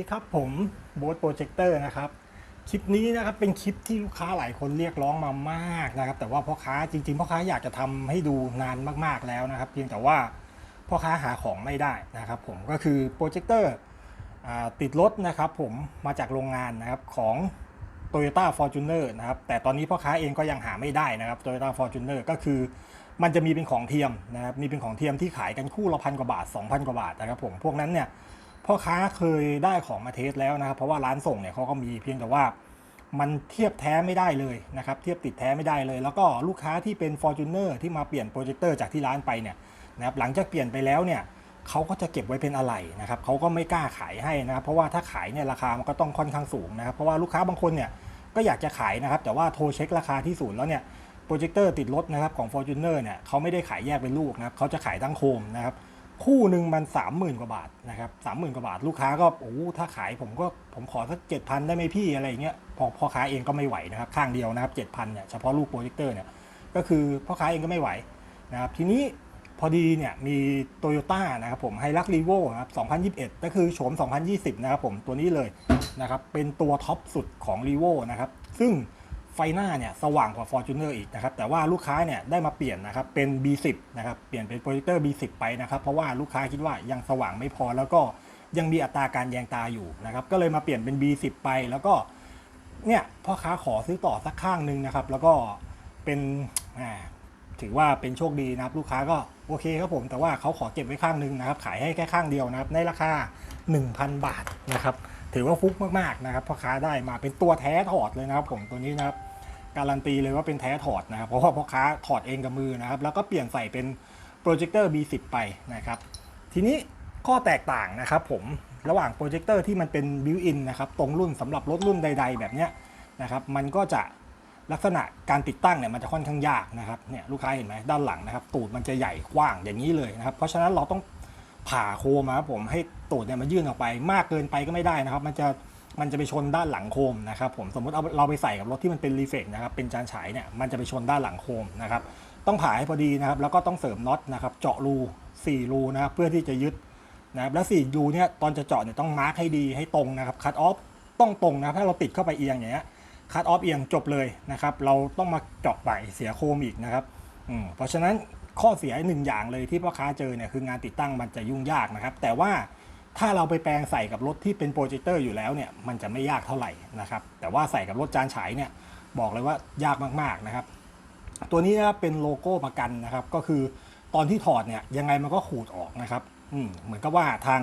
ดีครับผมโบสโปรเจคเตอร์นะครับ คลิปนี้นะครับเป็นคลิปที่ลูกค้าหลายคนเรียกร้องมามากนะครับ แต่ว่าพ่อค้าจริง ๆ พ่อค้าอยากจะทำให้ดูนานมากๆแล้วนะครับ เพียงแต่ว่าพ่อค้าหาของไม่ได้นะครับ ผมก็คือโปรเจคเตอร์ติดรถนะครับผมมาจากโรงงานนะครับของ Toyota Fortuner นะครับแต่ตอนนี้พ่อค้าเองก็ยังหาไม่ได้นะครับ Toyota Fortuner ก็คือมันจะมีเป็นของเทียมนะครับมีเป็นของเทียมที่ขายกันคู่ละพันกว่าบาท 2,000 กว่าบาทนะครับผมพวกนั้นเนี่ย พ่อค้าเคยได้ของมาเทสแล้วนะครับ เพราะว่าร้านส่งเนี่ยเขาก็มีเพียงแต่ว่ามันเทียบแท้ไม่ได้เลยนะครับ เทียบติดแท้ไม่ได้เลย แล้วก็ลูกค้าที่เป็น Fortuner ที่มาเปลี่ยนโปรเจคเตอร์จากที่ร้านไปเนี่ยนะครับหลังจากเปลี่ยนไปแล้วเนี่ยเขาก็จะเก็บไว้เป็นอะไรนะครับเขาก็ไม่กล้าขายให้นะครับ เพราะว่าถ้าขายเนี่ยราคามันก็ต้องค่อนข้างสูงนะครับ เพราะว่าลูกค้าบางคนเนี่ยก็อยากจะขายนะครับ แต่ว่าโทรเช็คราคาที่ศูนย์แล้วเนี่ยโปรเจคเตอร์ติดรถนะครับของ Fortuner เนี่ยเขาไม่ได้ขายแยกเป็นลูกนะครับเขาจะขายทั้งโคมนะครับ คู่หนึ่งมัน30,000กว่าบาทนะครับ30,000กว่าบาทลูกค้าก็โอ้ถ้าขายผมก็ผมขอสัก7,000ได้ไหมพี่อะไรเงี้ยพอพ่อค้าเองก็ไม่ไหวนะครับ ข้างเดียวนะครับ7,000เนี่ยเฉพาะลูกโปรเจคเตอร์เนี่ยก็คือพ่อค้าเองก็ไม่ไหวนะครับทีนี้พอดีเนี่ยมีโตโยต้านะครับผมไฮรักรีโวครับ2021 ก็คือโฉม 2020 นะครับผมตัวนี้เลยนะครับเป็นตัวท็อปสุดของ r ีโวนะครับซึ่ง ไฟหน้าเนี่ยสว่างกว่า Fortuner อีกนะครับแต่ว่าลูกค้าเนี่ยได้มาเปลี่ยนนะครับเป็น B10 นะครับเปลี่ยนเป็นโปรเจคเตอร์ B10 ไปนะครับเพราะว่าลูกค้าคิดว่ายังสว่างไม่พอ แล้วก็ยังมีอัตราการแยงตาอยู่นะครับก็เลยมาเปลี่ยนเป็น B10 ไป แล้วก็เนี่ยพ่อค้าขอซื้อต่อสักข้างหนึ่งนะครับแล้วก็เป็นถือว่าเป็นโชคดีนะครับลูกค้าก็โอเคครับผมแต่ว่าเขาขอเก็บไว้ข้างหนึ่งนะครับขายให้แค่ข้างเดียวนะครับในราคา 1,000 บาทนะครับ ถือว่าฟุกมากๆนะครับพ่อค้าได้มาเป็นตัวแท้ถอดเลยนะครับผมตัวนี้นะครับการันตีเลยว่าเป็นแท้ถอดนะครับเพราะว่าพ่อค้าถอดเองกับมือนะครับ แล้วก็เปลี่ยนใส่เป็นโปรเจคเตอร์ B10 ไปนะครับ ทีนี้ข้อแตกต่างนะครับผมระหว่างโปรเจคเตอร์ที่มันเป็นบิวอินนะครับตรงรุ่นสำหรับรถรุ่นใด ๆ แบบเนี้ยนะครับมันก็จะลักษณะการติดตั้งเนี่ยมันจะค่อนข้างยากนะครับเนี่ยลูกค้าเห็นไหมด้านหลังนะครับ ตูดมันจะใหญ่กว้างอย่างนี้เลยนะครับ เพราะฉะนั้นเราต้อง ผ่าโคมนะครับผมให้ตูดเนี่ยมันยื่นออกไป มากเกินไปก็ไม่ได้นะครับ มันจะมันจะไปชนด้านหลังโคมนะครับผมสมมติเอาเราไปใส่กับรถที่มันเป็นรีเฟกนะครับเป็นจานฉายเนี่ยมันจะไปชนด้านหลังโคมนะครับต้องผ่าให้พอดีนะครับแล้วก็ต้องเสริมน็อตนะครับเจาะรู4รูนะครับเพื่อที่จะยึดนะครับและ4รูเนี่ยตอนจะเจาะเนี่ยต้องมาร์คให้ดีให้ตรงนะครับคัตออฟต้องตรงนะครับถ้าเราติดเข้าไปเอียงอย่างเงี้ยคัดออฟเอียงจบเลยนะครับเราต้องมาเจาะใหม่เสียโคมอีกนะครับอืมเพราะฉะนั้น ข้อเสียหนึ่งอย่างเลยที่พ่อค้าเจอเนี่ยคืองานติดตั้งมันจะยุ่งยากนะครับ แต่ว่าถ้าเราไปแปลงใส่กับรถที่เป็นโปรเจคเตอร์อยู่แล้วเนี่ยมันจะไม่ยากเท่าไหร่นะครับแต่ว่าใส่กับรถจานฉายเนี่ยบอกเลยว่ายากมากๆนะครับ ตัวนี้นะครับเป็นโลโก้ประกันนะครับ ก็คือตอนที่ถอดเนี่ยยังไงมันก็ขูดออกนะครับอืมเหมือนกับว่าทาง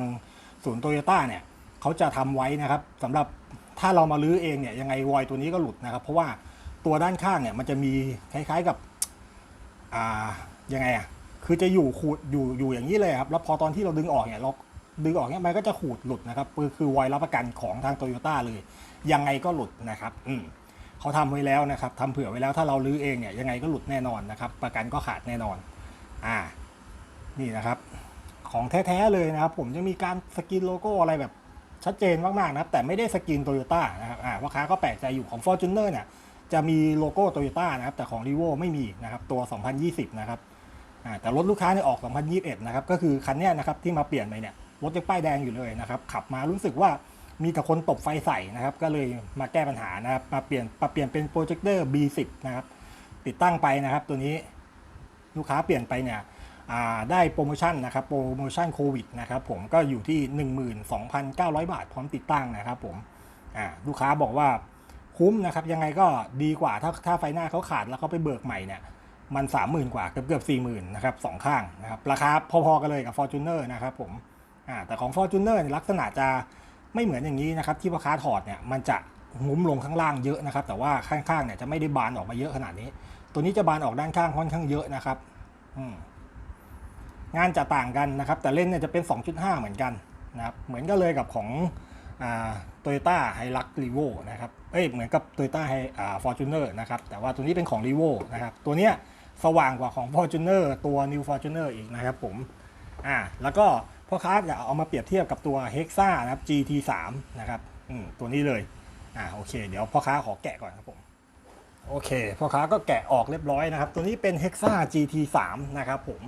ศูนย์โตโยต้าเนี่ยเขาจะทำไว้นะครับสำหรับถ้าเรามาลื้อเองเนี่ยยังไงวอยตัวนี้ก็หลุดนะครับ เพราะว่าตัวด้านข้างเนี่ยมันจะมีคล้ายๆกับอ่า ยังไงอะคือจะอยู่ขูดอยู่อยู่อย่างนี้เลยครับแล้วพอตอนที่เราดึงออกเนี่ยเราดึงออกเนี่ยมันก็จะขูดหลุดนะครับคือคือวอยรับประกันของทางโตโยต้าเลยยังไงก็หลุดนะครับอืมเขาทำไว้แล้วนะครับทำเผื่อไว้แล้วถ้าเราลื้อเองเนี่ยยังไงก็หลุดแน่นอนนะครับ ประกันก็ขาดแน่นอน อ่า นี่นะครับ ของแท้ๆเลยนะครับ ผมจะมีการสกรีนโลโก้อะไรแบบชัดเจนมากๆนะครับ แต่ไม่ได้สกรีนโตโยต้านะครับอ่าพ่อค้าก็แปลกใจอยู่ของ f o r t u n e r เนี่ยจะมีโลโก้โตโยต้านะครับ แต่ของ r ีโวไม่มีนะครับ ตัว 2020 นะครับ แต่รถลูกค้าเนี่ยออก 2021 นะครับ ก็คือคันนี้นะครับที่มาเปลี่ยนไปเนี่ยรถยังป้ายแดงอยู่เลยนะครับ ขับมารู้สึกว่ามีแต่คนตบไฟใส่นะครับ ก็เลยมาแก้ปัญหานะครับ มาเปลี่ยนมาเปลี่ยนเป็นโปรเจคเตอร์ B10 นะครับ ติดตั้งไปนะครับ ตัวนี้ลูกค้าเปลี่ยนไปเนี่ยได้โปรโมชั่นนะครับ โปรโมชั่นโควิดนะครับผมก็อยู่ที่ 12,900 บาทพร้อมติดตั้งนะครับผมลูกค้าบอกว่าคุ้มนะครับ ยังไงก็ดีกว่าถ้าถ้าไฟหน้าเขาขาดแล้วเขาไปเบิกใหม่เนี่ย มัน 30,000 กว่าเกือบเกือบ40,000นะครับสองข้างนะครับราคาพอๆกันเลยกับ Fortuner นะครับผมอ่าแต่ของ Fortuner เนี่ยลักษณะจะไม่เหมือนอย่างนี้นะครับที่พ่อค้าถอดเนี่ยมันจะงุ้มลงข้างล่างเยอะนะครับแต่ว่าข้างๆเนี่ยจะไม่ได้บานออกมาเยอะขนาดนี้ ตัวนี้จะบานออกด้านข้างค่อนข้างเยอะนะครับงานจะต่างกันนะครับ แต่เล่นเนี่ยจะเป็น 2.5 เหมือนกันนะครับเหมือนกันเลยกับของโตโยต้าไฮรักรีโวนะครับ เอ้ย เหมือนกับ t o y ต้าไฮฟอร์จูเนอร์นะครับ แต่ว่าตัวนี้เป็นของ r ีโวนะครับ ตัวเนี้ย สว่างกว่าของ Fortuner ตัว New Fortuner อีกนะครับผมอ่าแล้วก็พ่อค้าจะเอามาเปรียบเทียบกับตัว Hexa นะครับ GT3 นะครับอืมตัวนี้เลยอ่าโอเค เดี๋ยวพ่อค้าขอแกะก่อนครับผมโอเคพ่อค้าก็แกะออกเรียบร้อยนะครับ ตัวนี้เป็น Hexa GT3 นะครับผม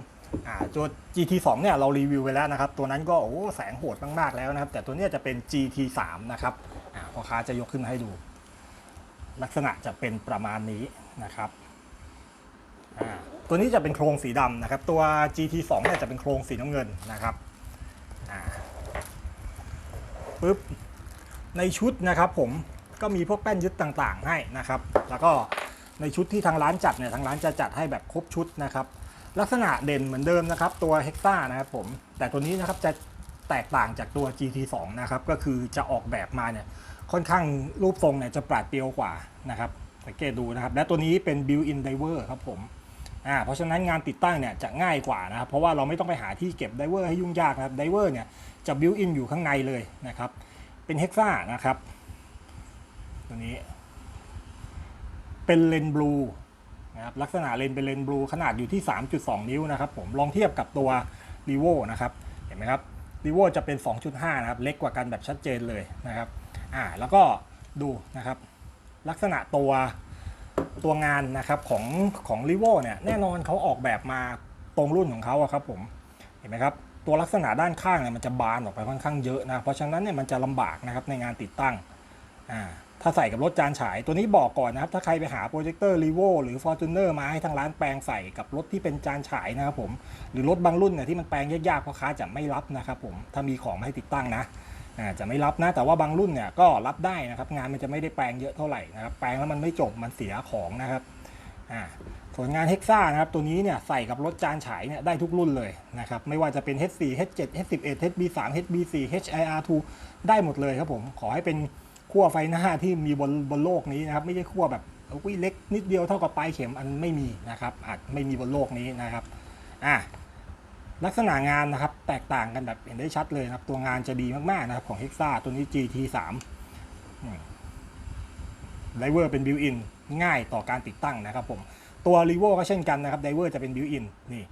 อ่าตัว GT2 เนี่ยเรารีวิวไปแล้วนะครับ ตัวนั้นก็โอ้แสงโหดมากๆแล้วนะครับ แต่ตัวนี้จะเป็น GT3 นะครับอ่าพ่อค้าจะยกขึ้นมาให้ดู ลักษณะจะเป็นประมาณนี้นะครับ ตัวนี้จะเป็นโครงสีดำนะครับ ตัว GT2 เนี่ยจะเป็นโครงสีน้ำเงินนะครับปึ๊บในชุดนะครับผมก็มีพวกแป้นยึดต่างๆ ให้นะครับ แล้วก็ในชุดที่ทางร้านจัดเนี่ยทางร้านจะจัดให้แบบครบชุดนะครับ ลักษณะเด่นเหมือนเดิมนะครับ ตัว Hexa นะครับผมแต่ตัวนี้นะครับจะแตกต่างจากตัว GT2 นะครับก็คือจะออกแบบมาเนี่ยค่อนข้างรูปทรงเนี่ยจะปราดเปรียวกว่านะครับสังเกตดูนะครับ และตัวนี้เป็น built-in diver ครับผม อ่าเพราะฉะนั้นงานติดตั้งเนี่ยจะง่ายกว่านะครับเพราะว่าเราไม่ต้องไปหาที่เก็บไดเวอร์ให้ยุ่งยากนะครับไดเวอร์เนี่ยจะ built-in อยู่ข้างในเลยนะครับเป็นเฮกซ่านะครับตัวนี้ เป็นเลนส์บลูนะครับลักษณะเลนส์เป็นเลนส์บลูขนาดอยู่ที่ 3.2 นิ้วนะครับผมลองเทียบกับตัว r ีโวนะครับเห็นไหมครับ r ีโวจะเป็น 2.5 นะครับ เล็กกว่ากันแบบชัดเจนเลยนะครับอ่าแล้วก็ดูนะครับ ลักษณะตัว ตัวงานนะครับของของ r ีโวเนี่ยแน่นอนเขาออกแบบมาตรงรุ่นของเขาครับผมเห็นไหมครับตัวลักษณะด้านข้างเนี่ยมันจะบานออกไปค่อนข้างเยอะนะเพราะฉะนั้นเนี่ยมันจะลำบากนะครับในงานติดตั้งอ่าถ้าใส่กับรถจานฉาย ตัวนี้บอกก่อนนะครับ ถ้าใครไปหาโปรเจคเตอร์รีโวหรือ Fortuner มาให้ทางร้านแปลงใส่กับรถที่เป็นจานฉายนะครับผม หรือรถบางรุ่นเนี่ยที่มันแปลงยากๆพ่อค้าจะไม่รับนะครับผม ถ้ามีของมาให้ติดตั้งนะ จะไม่รับนะแต่ว่าบางรุ่นเนี่ยก็รับได้นะครับ งานมันจะไม่ได้แปลงเยอะเท่าไหร่นะครับ แปลงแล้วมันไม่จบมันเสียของนะครับอ่าส่วนงาน Hexa นะครับตัวนี้เนี่ยใส่กับรถจานฉายเนี่ยได้ทุกรุ่นเลยนะครับไม่ว่าจะเป็น H4 H7 H11 HB3 HB4 HIR2 ได้หมดเลยครับผมขอให้เป็นขั้วไฟหน้าที่มีบนบนโลกนี้นะครับไม่ใช่ขั้วแบบอุ้ยเล็กนิดเดียวเท่ากับปลายเข็มอันไม่มีนะครับอาจไม่มีบนโลกนี้นะครับอะ ลักษณะงานนะครับแตกต่างกันแบบเห็นได้ชัดเลยนะครับ ตัวงานจะดีมากๆนะครับของ Hexa ตัวนี้ GT3 ไดเวอร์เป็นบิวอินง่ายต่อการติดตั้งนะครับผม ตัว r ีโวก็เช่นกันนะครับไดเวอร์จะเป็นบิวอินนี่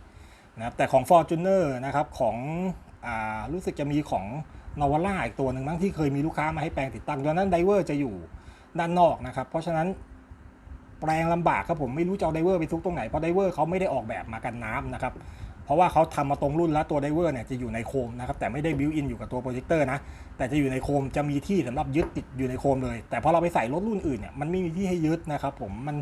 นะครับแต่ของ Fortuner นะครับของอารู้สึกจะมีของนาวาร่าอีกตัวหนึ่งมั้งที่เคยมีลูกค้ามาให้แปลงติดตั้งตอนนั้นไดเวอร์จะอยู่ด้านนอกนะครับ เพราะฉะนั้นแปลงลำบากครับผมไม่รู้จะเอาไดเวอร์ไปซุกตรงไหนเพราะไดเวอร์เขาไม่ได้ออกแบบมากันน้ำนะครับ เพราะว่าเขาทำมาตรงรุ่นแล้วตัวไดเวอร์เนี่ยจะอยู่ในโคมนะครับแต่ไม่ได้บิวอินอยู่กับตัวโปรเจคเตอร์นะแต่จะอยู่ในโคมจะมีที่สำหรับยึดติดอยู่ในโคมเลย แต่พอเราไปใส่รถรุ่นอื่นเนี่ยมันไม่มีที่ให้ยึดนะครับผมมัน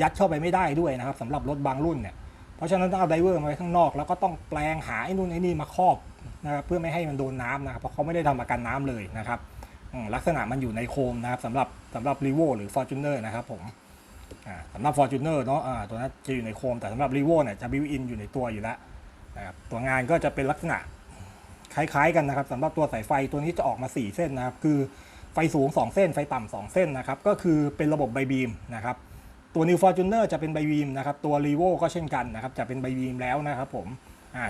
ยัดเข้าไปไม่ได้ด้วยนะครับสำหรับรถบางรุ่นเนี่ยเพราะฉะนั้นต้องเอาไดเวอร์มาไว้ข้างนอกแล้วก็ต้องแปลงหาไอ้นู่นไอ้นี่มาครอบนะครับเพื่อไม่ให้มันโดนน้ำนะครับเพราะเขาไม่ได้ทำประกันน้ำเลยนะครับลักษณะมันอยู่ในโคมนะครับสำหรับสำหรับรีโวหรือ Fortuner นะครับผมอ่าสำหรับ Fortuner เนาะอ่าตัวนั้นจะอยู่ในโคมแต่สำหรับรีโวเนี่ยจะบิวอินอยู่ในตัวอยู่แล้ว นะครับตัวงานก็จะเป็นลักษณะคล้ายๆกันนะครับสำหรับตัวสายไฟตัวนี้จะออกมา 4 เส้นนะครับ คือไฟสูง 2 เส้น ไฟต่ำ2เส้นนะครับ ก็คือเป็นระบบไบบีมนะครับ ตัว New Fortuner จะเป็นไบบีมนะครับ ตัว r e v o ก็เช่นกันนะครับ จะเป็นไบบีมแล้วนะครับผม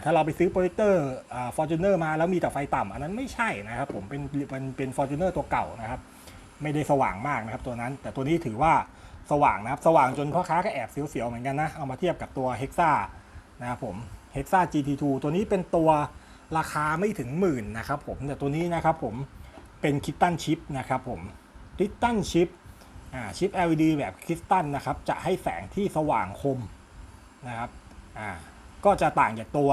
ถ้าเราไปซื้อโปรเจคเตอร์อ่า Fortuner มาแล้วมีแต่ไฟต่ำอันนั้นไม่ใช่นะครับผมเป็นเป็นเป็น Fortuner ตัวเก่านะครับ ไม่ได้สว่างมากนะครับตัวนั้น แต่ตัวนี้ถือว่าสว่างนะครับ สว่างจนพ่อค้าก็แอบเสียวๆเหมือนกันนะ เอามาเทียบกับตัว Hexa นะครับผม Hexa GT2 ตัวนี้เป็นตัวราคาไม่ถึงหมื่นนะครับผมแต่ตัวนี้นะครับผมเป็นคิตตันชิปนะครับผมคิตตันชิปชิป LED แบบคริสตัลนะครับจะให้แสงที่สว่างคมนะครับก็จะต่างจากตัว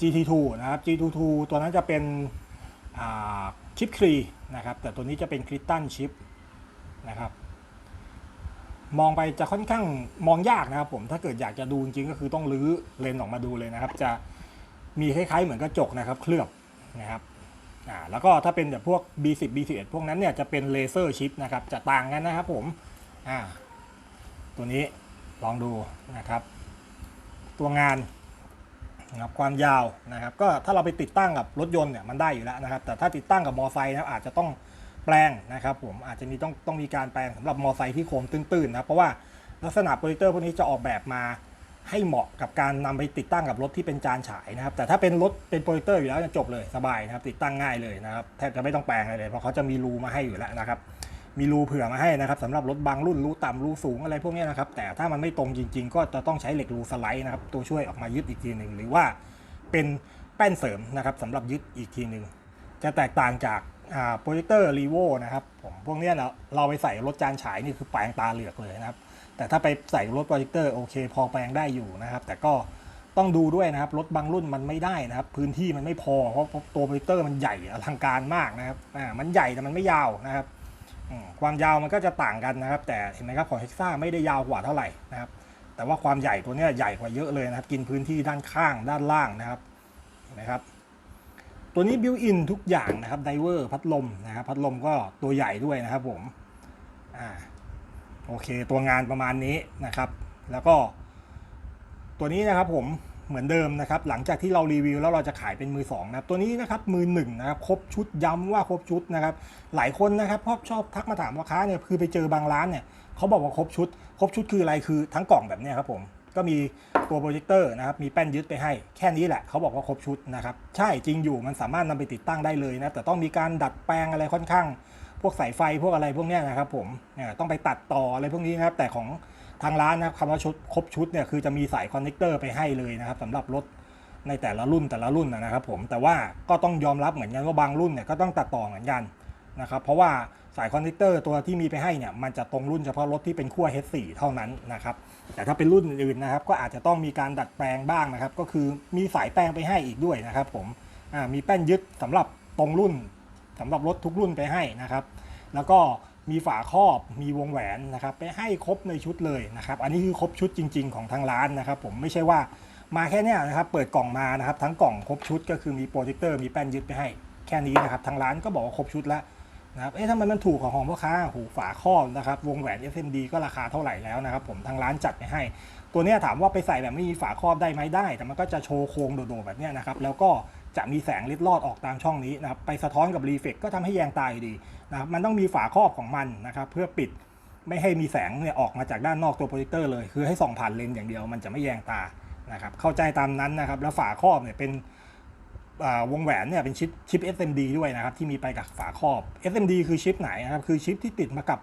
GT2 นะครับ GT2 ตัวนั้นจะเป็นชิปครีนะครับแต่ตัวนี้จะเป็นคริสตัลชิปนะครับ มองไปจะค่อนข้างมองยากนะครับผมถ้าเกิดอยากจะดูจริงก็คือต้องรื้อเลนส์ออกมาดูเลยนะครับ จะมีคล้ายๆ เหมือนกระจกนะครับ เคลือบนะครับอ่าแล้วก็ถ้าเป็นแบบพวก B10 B11 พวกนั้นเนี่ยจะเป็นเลเซอร์ชิปนะครับจะต่างกันนะครับผมอ่าตัวนี้ลองดูนะครับ ตัวงานนะครับความยาวนะครับ ก็ถ้าเราไปติดตั้งกับรถยนต์เนี่ยมันได้อยู่แล้วนะครับ แต่ถ้าติดตั้งกับมอไซค์นะอาจจะต้อง ปลงนะครับผมอาจจะมีต้องต้องมีการแปลงสำหรับมอไซค์ที่โคมตื้นๆนะเพราะว่าลักษณะโปรเจคเตอร์พวกนี้จะออกแบบมาให้เหมาะกับการนำไปติดตั้งกับรถที่เป็นจานฉายนะครับ แต่ถ้าเป็นรถเป็นโปรเจคเตอร์อยู่แล้วเนี่ยจบเลยสบายนะครับ ติดตั้งง่ายเลยนะครับแทบจะไม่ต้องแปลงอะไรเลย เพราะเขาจะมีรูมาให้อยู่แล้วนะครับ มีรูเผื่อมาให้นะครับสำหรับรถบางรุ่นรูต่ำรูสูงอะไรพวกนี้นะครับ แต่ถ้ามันไม่ตรงจริง ๆ ก็จะต้องใช้เหล็กรูสไลด์นะครับ ตัวช่วยออกมายึดอีกทีหนึ่งหรือว่าเป็นแป้นเสริมนะครับสำหรับยึดอีกทีหนึ่งจะแตกต่างจาก โปรเจคเตอร์รีโวนะครับผมพวกนี้เราเราไปใส่รถจานฉายนี่คือแปลงตาเหลือกเลยนะครับ แต่ถ้าไปใส่รถโปรเจคเตอร์โอเค พอแปลงได้อยู่นะครับ แต่ก็ต้องดูด้วยนะครับ รถบางรุ่นมันไม่ได้นะครับ พื้นที่มันไม่พอเพราะตัวโปรเจคเตอร์มันใหญ่อลังการมากนะครับอ่ามันใหญ่แต่มันไม่ยาวนะครับความยาวมันก็จะต่างกันนะครับ แต่เห็นไหมครับของเฮกซ่าไม่ได้ยาวกว่าเท่าไหร่นะครับ แต่ว่าความใหญ่ตัวนี้ใหญ่กว่าเยอะเลยนะครับ กินพื้นที่ด้านข้างด้านล่างนะครับนไหมครับ ตัวนี้บิวอินทุกอย่างนะครับไดเวอร์พัดลมนะครับพัดลมก็ตัวใหญ่ด้วยนะครับผมอ่าโอเค ตัวงานประมาณนี้นะครับ แล้วก็ ตัวนี้นะครับผมเหมือนเดิมนะครับ หลังจากที่เรารีวิวแล้วเราจะขายเป็นมือสองนะครับตัวนี้นะครับมือหนึ่งนะครับครบชุดย้ำว่าครบชุดนะครับ หลายคนนะครับชอบชอบทักมาถามลูกค้าเนี่ยคือไปเจอบางร้านเนี่ยเขาบอกว่าครบชุด ครบชุดคืออะไรคือทั้งกล่องแบบนี้ครับผม ก็มีตัวโปรเจคเตอร์นะครับ มีแป้นยึดไปให้ แค่นี้แหละเขาบอกว่าครบชุดนะครับ ใช่จริงอยู่มันสามารถนำไปติดตั้งได้เลยนะ แต่ต้องมีการดัดแปลงอะไรค่อนข้าง พวกสายไฟพวกอะไรพวกเนี้ยนะครับผมเนี่ยต้องไปตัดต่ออะไรพวกนี้นะครับ แต่ของทางร้านนะครับคำว่าชุดครบชุดเนี่ยคือจะมีสายคอนเนคเตอร์ไปให้เลยนะครับสำหรับรถในแต่ละรุ่นแต่ละรุ่นนะครับผมแต่ว่าก็ต้องยอมรับเหมือนกันว่าบางรุ่นเนี่ยก็ต้องตัดต่อเหมือนกันนะครับ เพราะว่า สายคอนเนคเตอร์ตัวที่มีไปให้เนี่ยมันจะตรงรุ่นเฉพาะรถที่เป็นขั้ว H4 เท่านั้นนะครับแต่ถ้าเป็นรุ่นอื่นนะครับก็อาจจะต้องมีการดัดแปลงบ้างนะครับ ก็คือมีสายแปลงไปให้อีกด้วยนะครับ ผมมีแป้นยึดสำหรับตรงรุ่นสำหรับรถทุกรุ่นไปให้นะครับ แล้วก็มีฝาครอบมีวงแหวนนะครับ ไปให้ครบในชุดเลยนะครับ อันนี้คือครบชุดจริง ๆ ของทางร้านนะครับ ผมไม่ใช่ว่ามาแค่นี้นะครับ เปิดกล่องมานะครับ ทั้งกล่องครบชุดก็คือมีโปรเจคเตอร์มีแป้นยึดไปให้แค่นี้นะครับ ทางร้านก็บอกว่าครบชุดแล้ว นะครับ เอ๊ะทำไมมันถูกของของพ่อค้าหูฝาครอบนะครับ วงแหวน SMD ก็ราคาเท่าไหร่แล้วนะครับ ผมทางร้านจัดไปให้ ตัวเนี้ยถามว่าไปใส่แบบไม่มีฝาครอบได้ไหมได้ แต่มันก็จะโชว์โครงโดดๆแบบเนี้ยนะครับ แล้วก็จะมีแสงลิดลอดออกตามช่องนี้นะครับ ไปสะท้อนกับรีเฟกก็ทำให้แยงตายดีนะครับ มันต้องมีฝาครอบของมันนะครับ เพื่อปิดไม่ให้มีแสงเนี่ยออกมาจากด้านนอกตัวโปรเจคเตอร์เลย คือให้ส่องผ่านเลนส์อย่างเดียวมันจะไม่แยงตานะครับ เข้าใจตามนั้นนะครับ แล้วฝาครอบเนี่ยเป็น วงแหวนเนี่ยเป็นชิปชิป SMD ด้วยนะครับที่มีไปกับฝาครอบ SMD คือชิปไหนนะครับคือชิปที่ติดมากับ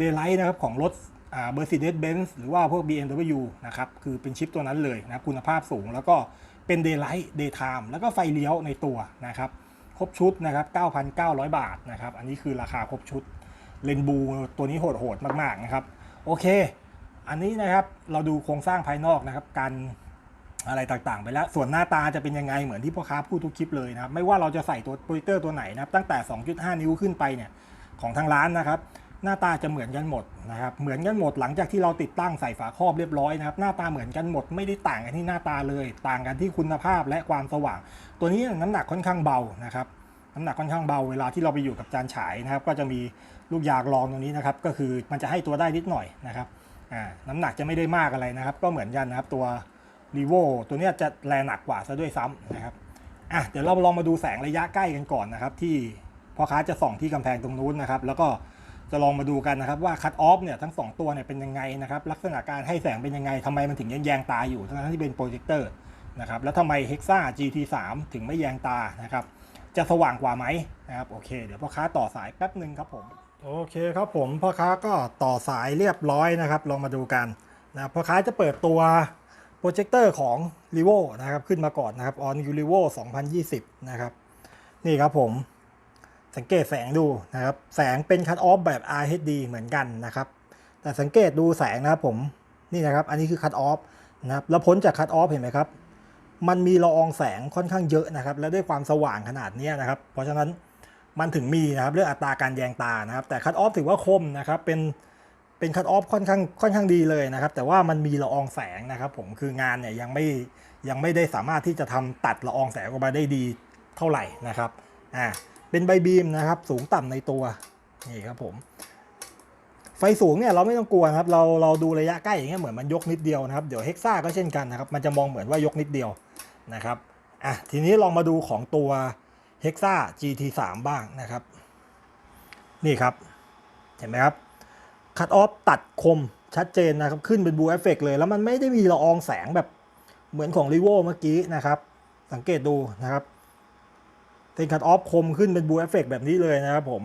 Daylight นะครับของรถอ่า Mercedes-Benz หรือว่าพวก BMW นะครับคือเป็นชิปตัวนั้นเลยนะค,คุณภาพสูง แล้วก็เป็น Daylight Daytime แล้วก็ไฟเลี้ยวในตัวนะครับครบชุดนะครับ 9,900 บาทนะครับอันนี้คือราคาครบชุดเลนบูตัวนี้โหดๆมากๆนะครับโอเค อันนี้นะครับเราดูโครงสร้างภายนอกนะครับการ อะไรต่างๆ ไปแล้ว ส่วนหน้าตาจะเป็นยังไงเหมือนที่พ่อค้าพูดทุกคลิปเลยนะครับ ไม่ว่าเราจะใส่ตัวโปรเจคเตอร์ตัวไหนนะครับ ตั้งแต่ 2.5 นิ้วขึ้นไปเนี่ยของทางร้านนะครับ หน้าตาจะเหมือนกันหมดนะครับ เหมือนกันหมดหลังจากที่เราติดตั้งใส่ฝาครอบเรียบร้อยนะครับ หน้าตาเหมือนกันหมดไม่ได้ต่างกันที่หน้าตาเลย ต่างกันที่คุณภาพและความสว่าง ตัวนี้น้ำหนักค่อนข้างเบานะครับน้ำหนักค่อนข้างเบาเวลาที่เราไปอยู่กับจานฉายนะครับ ก็จะมีลูกยางรองตรงนี้นะครับ ก็คือมันจะให้ตัวได้นิดหน่อยนะครับอ่าน้ำหนักจะไม่ได้มากอะไรนะครับ ก็เหมือนกันนะครับตัว รีโวตัวนี้จะแรงหนักกว่าซะด้วยซ้ำนะครับอะเดี๋ยวเราลองมาดูแสงระยะใกล้กันก่อนนะครับ ที่พ่อค้าจะส่องที่กำแพงตรงนู้นนะครับ แล้วก็จะลองมาดูกันนะครับว่าคัตออฟเนี่ยทั้งสองตัวเนี่ยเป็นยังไงนะครับ ลักษณะการให้แสงเป็นยังไงทำไมมันถึงยังแยงตาอยู่ทั้งที่เป็นโปรเจคเตอร์นะครับแล้วทำไม Hexa GT3 ถึงไม่แยงตานะครับจะสว่างกว่าไหมนะครับโอเค เดี๋ยวพ่อค้าต่อสายแป๊บหนึ่งครับผมโอเคครับผมพ่อค้าก็ต่อสายเรียบร้อยนะครับ ลองมาดูกันนะพ่อค้าจะเปิดตัว โปรเจคเตอร์ของ r e v o นะครับขึ้นมาก่อนนะครับ On u r e v o 2020 นะครับนี่ครับผมสังเกตแสงดูนะครับ แสงเป็นคัตออฟแบบ RHD เหมือนกันนะครับ แต่สังเกตดูแสงนะครับผมนี่นะครับ อันนี้คือคัตออฟนะครับแล้วพ้นจากคัตออฟเห็นไหมครับ มันมีละอองแสงค่อนข้างเยอะนะครับ และด้วยความสว่างขนาดนี้นะครับ เพราะฉะนั้นมันถึงมีนะครับเรื่องอัตราการแยงตานะครับ แต่คัตออฟถือว่าคมนะครับเป็น เป็นคัตออฟค่อนข้างค่อนข้างดีเลยนะครับ แต่ว่ามันมีละอองแสงนะครับ ผมคืองานเนี่ยยังไม่ยังไม่ได้สามารถที่จะทำตัดละอองแสงออกมาได้ดีเท่าไหร่นะครับอ่าเป็นใบบีมนะครับ สูงต่ำในตัวนี่ครับผมไฟสูงเนี่ยเราไม่ต้องกลัวครับเราเราดูระยะใกล้อย่างเงี้ยเหมือนมันยกนิดเดียวนะครับเดี๋ยวเฮกซ่าก็เช่นกันนะครับมันจะมองเหมือนว่ายกนิดเดียวนะครับอะทีนี้ลองมาดูของตัว Hexa GT3 บ้างนะครับ นี่ครับ เห็นไหมครับ คัตออฟตัดคมชัดเจนนะครับ ขึ้นเป็นบูเอฟเฟกเลย แล้วมันไม่ได้มีละอองแสงแบบเหมือนของ r ีโวเมื่อกี้นะครับ สังเกตดูนะครับเป็นคัตออฟคมขึ้นเป็นบูเอฟเฟกแบบนี้เลยนะครับผม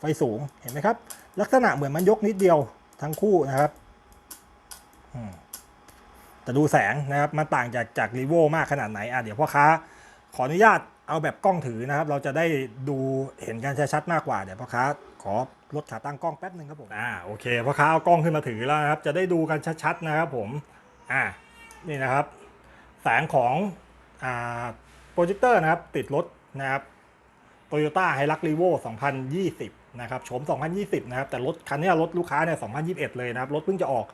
ไฟสูงเห็นไหมครับ ลักษณะเหมือนมันยกนิดเดียวทั้งคู่นะครับแต่ดูแสงนะครับมันต่างจากจากรีโวมากขนาดไหนอะเดี๋ยวพ่อค้า ขออนุญาตเอาแบบกล้องถือนะครับ เราจะได้ดูเห็นกันชัดๆมากกว่า เดี๋ยวพ่อค้าขอ ลดขาตั้งกล้องแป๊บหนึ่งครับผมอ่าโอเคพ่อค้าเอากล้องขึ้นมาถือแล้วนะครับจะได้ดูกันชัดๆนะครับผมอ่านี่นะครับ แสงของอ่าโปรเจคเตอร์นะครับติดรถนะครับ Toyota Hilux Revo 2020 นะครับโฉม 2020 นะครับ แต่รถคันนี้รถลูกค้าเนี่ย 2021 เลยนะครับ รถเพิ่งจะออก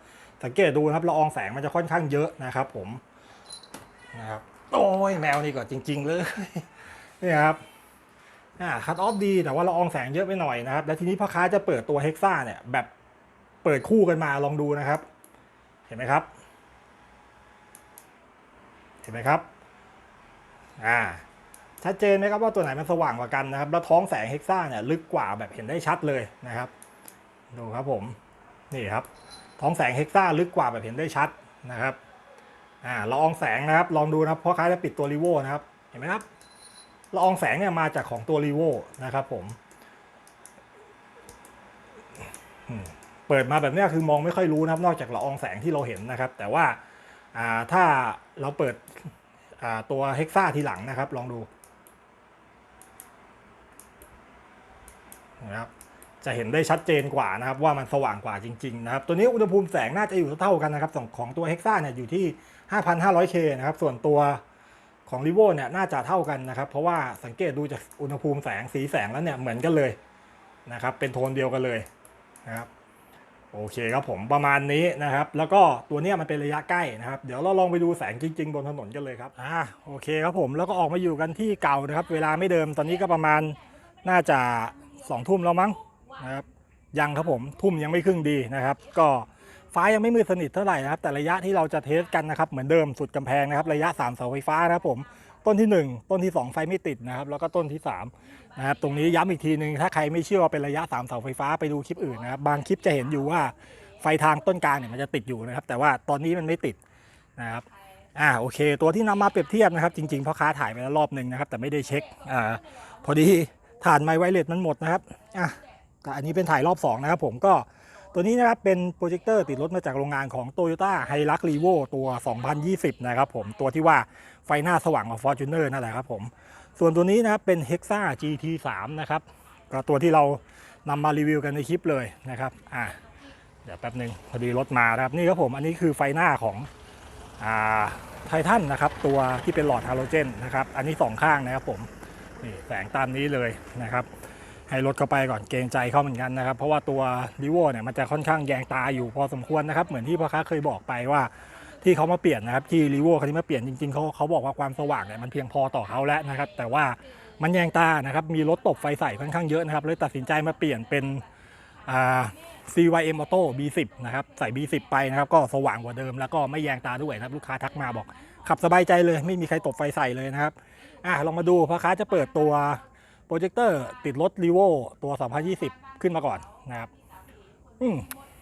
สังเกตดูนะครับละอองแสงมันจะค่อนข้างเยอะนะครับผม นะครับ โอ้ยแมวนี่ก็จริง ๆ เลย นี่ครับ อ่าคัตออฟดีแต่ว่าละอองแสงเยอะไปหน่อยนะครับ แล้วทีนี้พ่อค้าจะเปิดตัวเฮกซ่าเนี่ยแบบเปิดคู่กันมาลองดูนะครับ เห็นไหมครับ เห็นไหมครับอ่าชัดเจนไหมครับว่าตัวไหนมันสว่างกว่ากันนะครับ แล้วท้องแสงเฮกซ่าเนี่ยลึกกว่าแบบเห็นได้ชัดเลยนะครับ ดูครับผมนี่ครับ ท้องแสงเฮกซ่าลึกกว่าแบบเห็นได้ชัดนะครับอ่าละอองแสงนะครับ ลองดูนะครับพราะค้าจะปิดตัวรีโวนะครับ เห็นไหมครับ ละอองแสงเนี่ยมาจากของตัวรีโวนะครับผมเปิดมาแบบเนี้ยคือมองไม่ค่อยรู้นะครับ นอกจากละอองแสงที่เราเห็นนะครับ แต่ว่าาถ้าเราเปิดตัวเฮกซ่าทีหลังนะครับ ลองดูนะครับจะเห็นได้ชัดเจนกว่านะครับว่ามันสว่างกว่าจริง ๆ นะครับ ตัวนี้อุณหภูมิแสงน่าจะอยู่เท่ากันนะครับของของตัวเฮกซ่าเนี่ยอยู่ที่ 5,500K นะครับ ส่วนตัว ของ r ิโวเนี่ยน่าจะเท่ากันนะครับ เพราะว่าสังเกตดูจากอุณหภูมิแสงสีแสงแล้วเนี่ยเหมือนกันเลยนะครับ เป็นโทนเดียวกันเลยนะครับโอเคครับผมประมาณนี้นะครับ แล้วก็ตัวเนี้ยมันเป็นระยะใกล้นะครับ เดี๋ยวเราลองไปดูแสงจริง ๆ บนถนนกันเลยครับอ่าโอเคครับผมแล้วก็ออกมาอยู่กันที่เก่านะครับ เวลาไม่เดิมตอนนี้ก็ประมาณน่าจะสองทุ่มแล้วมั้งนะครับยังครับผมทุ่มยังไม่ครึ่งดีนะครับ ก็ ฟ้ายังไม่มืดสนิทเท่าไหร่นะครับ แต่ระยะที่เราจะเทสกันนะครับ เหมือนเดิมสุดกำแพงนะครับ ระยะ 3 เสาไฟฟ้านะครับผม ต้นที่ 1 ต้นที่ 2 ไฟไม่ติดนะครับ แล้วก็ต้นที่3นะครับ ตรงนี้ย้ำอีกทีหนึ่งถ้าใครไม่เชื่อว่าเป็นระยะ 3 เสาไฟฟ้าไปดูคลิปอื่นนะครับ บางคลิปจะเห็นอยู่ว่าไฟทางต้นกลางเนี่ยมันจะติดอยู่นะครับ แต่ว่าตอนนี้มันไม่ติดนะครับอ่าโอเค ตัวที่นำมาเปรียบเทียบนะครับ จริงๆพ่อค้าถ่ายไปแล้วรอบหนึ่งนะครับ แต่ไม่ได้เช็คอ่าพอดีฐานไมค์ไวเลสมันหมดนะครับอะแต่อันนี้เป็นถ่ายรอบ2นะครับผมก็ ตัวนี้นะครับเป็นโปรเจคเตอร์ติดรถมาจากโรงงานของ Toyota Hilux Revo ตัว 2020 นะครับผม ตัวที่ว่าไฟหน้าสว่างกว่า Fortuner นั่นแหละครับผม ส่วนตัวนี้นะครับเป็น Hexa GT3 นะครับก็ตัวที่เรานำมารีวิวกันในคลิปเลยนะครับอะเดี๋ยวแป๊บหนึ่งพอดีรถมานะครับนี่ครับผมอันนี้คือไฟหน้าของอ่าไททันนะครับตัวที่เป็นหลอดฮาโลเจนนะครับอันนี้สองข้างนะครับผมนี่แสงตามนี้เลยนะครับ ให้รถเข้าไปก่อนเกรงใจเขาเหมือนกันนะครับ เพราะว่าตัวริโวเนี่ยมันจะค่อนข้างแยงตาอยู่พอสมควรนะครับ เหมือนที่พ่อค้าเคยบอกไปว่าที่เขามาเปลี่ยนนะครับที่ริโวคันนี้มาเปลี่ยนจริงๆเขาเขาบอกว่าความสว่างเนี่ยมันเพียงพอต่อเขาแล้วนะครับ แต่ว่ามันแยงตานะครับมีรถตบไฟใส่ค่อนข้างเยอะนะครับเลยตัดสินใจมาเปลี่ยนเป็นอ่า CYM Auto B10 นะครับใส่ B10 ไปนะครับก็สว่างกว่าเดิมแล้วก็ไม่แยงตาด้วยนะครับลูกค้าทักมาบอก ขับสบายใจเลย ไม่มีใครตบไฟใส่เลยนะครับอะลองมาดูพ่อค้าจะเปิดตัว โปรเจคเตอร์ติดรถ r ีโวตัว 2020 ขึ้นมาก่อนนะครับอื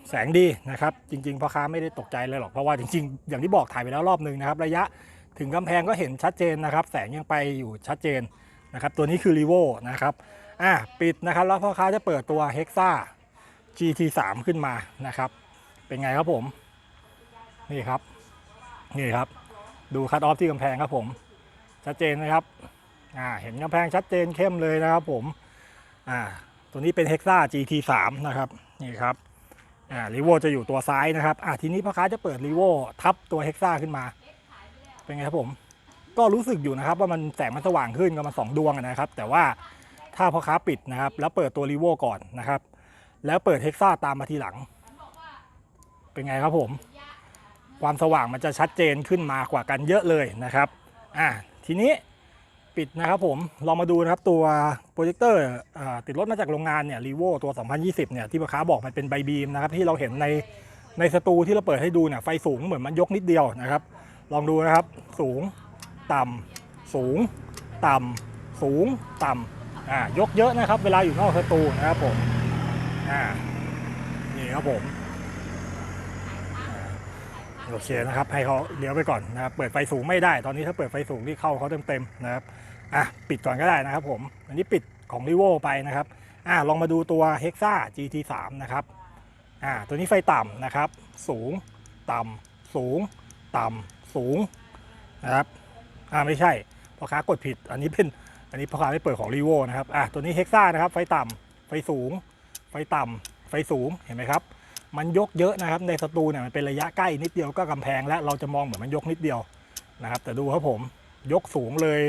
แสงดีนะครับ จริง ๆพ่อค้าไม่ได้ตกใจเลยหรอก เพราะว่าจริง ๆ อย่างที่บอกถ่ายไปแล้วรอบหนึ่งนะครับ ระยะถึงกำแพงก็เห็นชัดเจนนะครับ แสงยังไปอยู่ชัดเจนนะครับ ตัวนี้คือ r ีโวนะครับอะปิดนะครับ แล้วพ่อค้าจะเปิดตัว Hexa GT3 ขึ้นมานะครับ เป็นไงครับผม นี่ครับ นี่ครับ ดูคัตออฟที่กำแพงครับผม ชัดเจนนะครับ อ่าเห็นกำแพงชัดเจนเข้มเลยนะครับผมอ่าตัวนี้เป็น Hexa GT3 นะครับนี่ครับอ่ารีโวจะอยู่ตัวซ้ายนะครับอ่าทีนี้พ่อค้าจะเปิดรีโวทับตัว Hexa ขึ้นมา เป็นไงครับผมก็รู้สึกอยู่นะครับว่ามันแสงมันสว่างขึ้นก็มาสองดวงนะครับ แต่ว่าถ้าพ่อค้าปิดนะครับ แล้วเปิดตัวรีโวก่อนนะครับ แล้วเปิด Hexa ตามมาทีหลัง เป็นไงครับผม ความสว่างมันจะชัดเจนขึ้นมากว่ากันเยอะเลยนะครับอ่าทีนี้ ปิดนะครับผมลองมาดูนะครับตัวโปรเจคเตอร์ติดรถมาจากโรงงานเนี่ยรีโวตัว 2020 เนี่ยที่พ่อค้าบอกมันเป็นใบบีมนะครับที่เราเห็นในในสตูที่เราเปิดให้ดูเนี่ยไฟสูงเหมือนมันยกนิดเดียวนะครับ ลองดูนะครับสูงต่ำสูง ต่ำสูง ต่ำอ่ายกเยอะนะครับ เวลาอยู่นอกสตูนะครับผมอ่านี่ครับผมโอเคนะครับให้เขาเลี้ยวไปก่อนนะครับเปิดไฟสูงไม่ได้ ตอนนี้ถ้าเปิดไฟสูงที่เข้าเขาเต็มๆนะครับ อะปิดก่อนก็ได้นะครับผมอันนี้ปิดของ r ีโวไปนะครับอ่าลองมาดูตัว Hexa GT3 นะครับอ่าตัวนี้ไฟต่ำนะครับ สูงต่ำสูง ต่ำสูงนะครับอ่าไม่ใช่พ่อค้ากดผิด อันนี้เป็นอันนี้พ่อค้าไม่เปิดของรีโวนะครับอะตัวนี้เฮกซ่านะครับไฟต่ำไฟสูง ไฟต่ำไฟสูงเห็นไหมครับมันยกเยอะนะครับในสตูเนี่ยมันเป็นระยะใกล้นิดเดียวก็กำแพง และเราจะมองเหมือนมันยกนิดเดียวนะครับ แต่ดูครับผมยกสูงเลย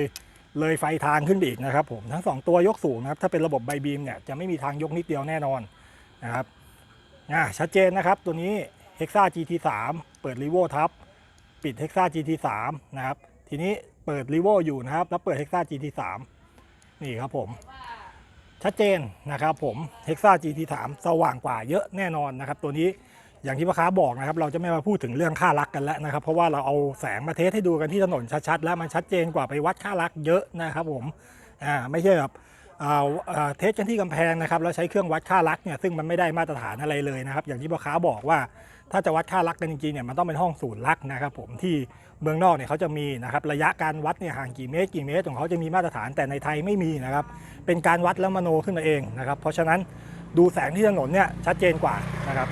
เลยไฟทางขึ้นไปอีกนะครับผมทั้งสองตัวยกสูงนะครับถ้าเป็นระบบไบบีมเนี่ยจะไม่มีทางยกนิดเดียวแน่นอนนะครับอะชัดเจนนะครับตัวนี้ Hexa GT3 เปิด r ีโวทับปิด Hexa GT3 นะครับทีนี้เปิด r ีโวอยู่นะครับแล้วเปิด Hexa GT3 นี่ครับผมชัดเจนนะครับผม Hexa GT3 สว่างกว่าเยอะแน่นอนนะครับตัวนี้ อย่างที่พ่อค้าบอกนะครับ เราจะไม่มาพูดถึงเรื่องค่ารักกันแล้วนะครับ เพราะว่าเราเอาแสงมาเทสให้ดูกันที่ถนนชัดๆแล้วมันชัดเจนกว่าไปวัดค่ารักเยอะนะครับผมอ่าไม่ใช่แบบอ่าอ่าเทสกันที่กำแพงนะครับแล้วใช้เครื่องวัดค่ารักเนี่ยซึ่งมันไม่ได้มาตรฐานอะไรเลยนะครับ อย่างที่พ่อค้าบอกว่าถ้าจะวัดค่ารักกันจริงๆเนี่ยมันต้องเป็นห้องศูนย์รักนะครับ ผมที่เมืองนอกเนี่ยเขาจะมีนะครับระยะการวัดเนี่ยห่างกี่เมตรกี่เมตรของเขาจะมีมาตรฐานแต่ในไทยไม่มีนะครับเป็นการวัดแล้วมโนขึ้นมาเองนะครับ เพราะฉะนั้นดูแสงที่ถนนเนี่ยชัดเจนกว่านะครับ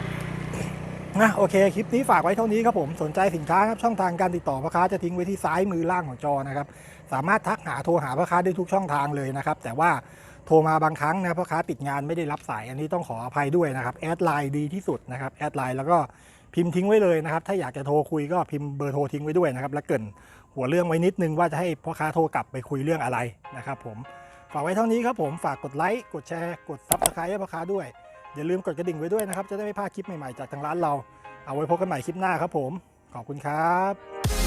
นะโอเคคลิปนี้ฝากไว้เท่านี้ครับผมสนใจสินค้าครับช่องทางการติดต่อพ่อค้าจะทิ้งไว้ที่ซ้ายมือล่างของจอนะครับสามารถทักหาโทรหาพ่อค้าได้ทุกช่องทางเลยนะครับแต่ว่าโทรมาบางครั้งนะพ่อค้าติดงานไม่ได้รับสายอันนี้ต้องขออภัยด้วยนะครับแอดไลน์ดีที่สุดนะครับแอดไลน์แล้วก็พิมพ์ทิ้งไว้เลยนะครับถ้าอยากจะโทรคุยก็พิมพ์เบอร์โทรทิ้งไว้ด้วยนะครับแล้วเกินหัวเรื่องไว้นิดนึงว่าจะให้พ่อค้าโทรกลับไปคุยเรื่องอะไรนะครับผมฝากไว้เท่านี้ครับผมฝากกดไลค์กดแชร์กดซับสไครต์ให้พ่อค้าด้วย อย่าลืมกดกระดิ่งไว้ด้วยนะครับ จะได้ไม่พลาดคลิปใหม่ๆจากทางร้านเรา เอาไว้พบกันใหม่คลิปหน้าครับผม ขอบคุณครับ